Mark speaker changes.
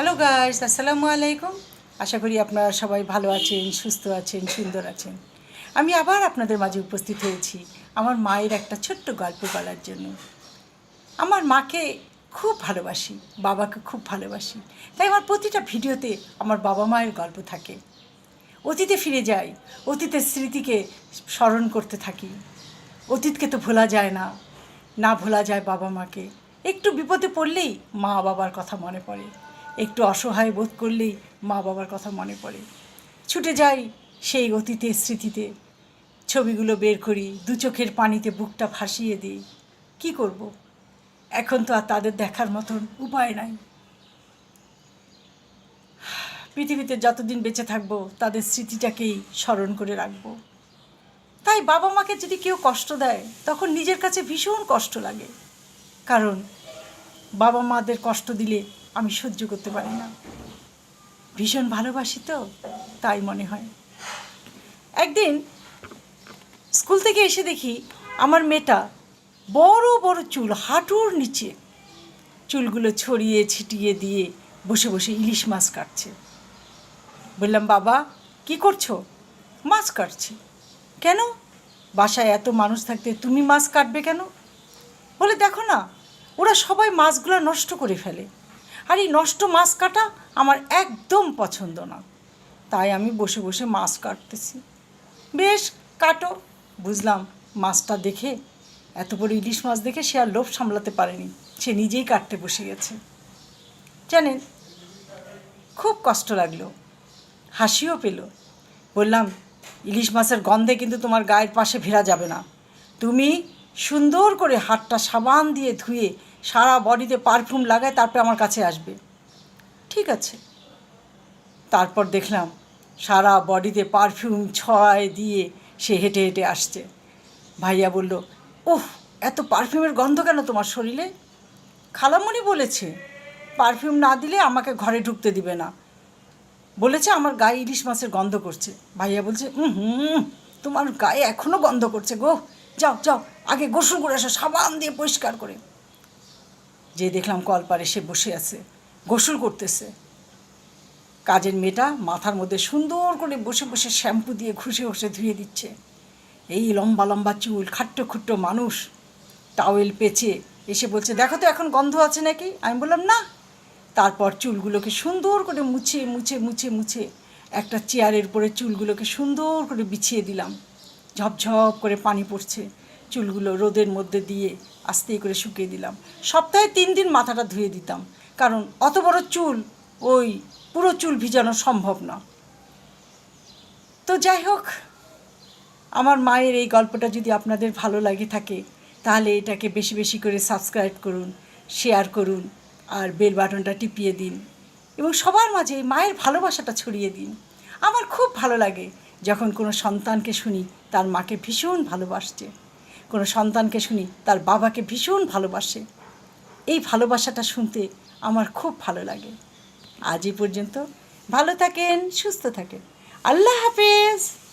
Speaker 1: Hello guys আসসালামু আলাইকুম আশা করি আপনারা সবাই ভালো আছেন, সুস্থ আছেন, সুন্দর আছেন। আমি আবার আপনাদের মাঝে উপস্থিত হয়েছি আমার মায়ের একটা ছোট্ট গল্প বলার জন্য। আমার মাকে খুব ভালোবাসি, বাবাকে খুব ভালোবাসি। তাই আমার প্রতিটা ভিডিওতে আমার বাবা মায়ের গল্প থাকে। অতীতে ফিরে যাই, অতীতের স্মৃতিকে স্মরণ করতে থাকি। অতীতকে তো ভোলা যায় না না ভোলা যায় বাবা মাকে। একটু বিপদে পড়লেই মা বাবার কথা মনে পড়ে। একটু অসহায় বোধ করলেই মা বাবার কথা মনে পড়ে। ছুটে যাই সেই অতীতের স্মৃতিতে। ছবিগুলো বের করি, দু চোখের পানিতে বুকটা ভাসিয়ে দিই। কী করব? এখন তো আর তাদের দেখার মতন উপায় নাই। পৃথিবীতে যতদিন বেঁচে থাকব, তাদের স্মৃতিটাকেই স্মরণ করে রাখব। তাই বাবা মাকে যদি কেউ কষ্ট দেয়, তখন নিজের কাছে ভীষণ কষ্ট লাগে। কারণ বাবা মাদের কষ্ট দিলে আমি সহ্য করতে পারি না। ভীষণ ভালোবাসি তো, তাই মনে হয়। একদিন স্কুল থেকে এসে দেখি আমার মেয়েটা বড় বড় চুল, হাঁটুর নিচে চুলগুলো ছড়িয়ে ছিটিয়ে দিয়ে বসে বসে ইলিশ মাছ কাটছে। বললাম, বাবা, কি করছ? মাছ কাটছি। কেন? বাসায় এত মানুষ থাকতে তুমি মাছ কাটবে কেন? বলে, দেখো না, ওরা সবাই মাছগুলো নষ্ট করে ফেলে। আর এই নষ্ট মাছ কাটা আমার একদম পছন্দ না। তাই আমি বসে বসে মাছ কাটতেছি। বেশ, কাটো। বুঝলাম মাছটা দেখে, এত বড় ইলিশ মাছ দেখে সে আর লোভ সামলাতে পারেনি। সে নিজেই কাটতে বসে গেছে। জানেন, খুব কষ্ট লাগল। হাসিও পেল। বললাম, ইলিশ মাছের গন্ধে কিন্তু তোমার গায়ের পাশে ফেরা যাবে না। তুমি সুন্দর করে হাতটা সাবান দিয়ে ধুয়ে সারা বডিতে পারফিউম লাগায় তারপরে আমার কাছে আসবে। ঠিক আছে। তারপর দেখলাম সারা বডিতে পারফিউম ছড়ায় দিয়ে সে হেঁটে হেঁটে আসছে। ভাইয়া বলল ওহ এত পারফিউমের গন্ধ কেন তোমার শরীরে? খালামণি বলেছে, পারফিউম না দিলে আমাকে ঘরে ঢুকতে দিবে না। বলেছে, আমার গায়ে ইলিশ মাছের গন্ধ করছে। ভাইয়া বলছে হুম, তোমার গায়ে এখনও গন্ধ করছে গো। যাও যাও, আগে গোসল করে আসো, সাবান দিয়ে পরিষ্কার করে। যে দেখলাম কলপারে সে বসে আছে, গোসল করতেছে। কাজের মেয়েটা মাথার মধ্যে সুন্দর করে বসে বসে শ্যাম্পু দিয়ে ঘষে ঘষে ধুয়ে দিচ্ছে। এই লম্বা লম্বা চুল, খাট্টো খুট্টো মানুষ টাওয়েল পেঁচে এসে বলছে, দেখো তো এখন গন্ধ আছে নাকি? আমি বললাম, না। তারপর চুলগুলোকে সুন্দর করে মুছে মুছে মুছে মুছে একটা চেয়ারের উপরে চুলগুলোকে সুন্দর করে বিছিয়ে দিলাম। ঝপঝপ করে পানি পড়ছে চুলগুলো রোদের মধ্যে দিয়ে আস্তে করে শুকিয়ে দিলাম। সপ্তাহে তিন দিন মাথাটা ধুয়ে দিতাম, কারণ অত বড় চুল, ওই পুরো চুল ভিজানো সম্ভব না। তো যাই হোক, আমার মায়ের এই গল্পটা যদি আপনাদের ভালো লাগে থাকে, তাহলে এটাকে বেশি বেশি করে সাবস্ক্রাইব করুন, শেয়ার করুন, আর বেল বাটনটা টিপিয়ে দিন এবং সবার মাঝে মায়ের ভালোবাসাটা ছড়িয়ে দিন। আমার খুব ভালো লাগে যখন কোনো সন্তানকে শুনি, তার মাকে ভীষণ ভালোবাসছে। কোনো সন্তানকে শুনি, তার বাবাকে ভীষণ ভালোবাসে। এই ভালোবাসাটা শুনতে আমার খুব ভালো লাগে। আজই পর্যন্ত ভালো থাকেন, সুস্থ থাকেন। আল্লাহ হাফেজ!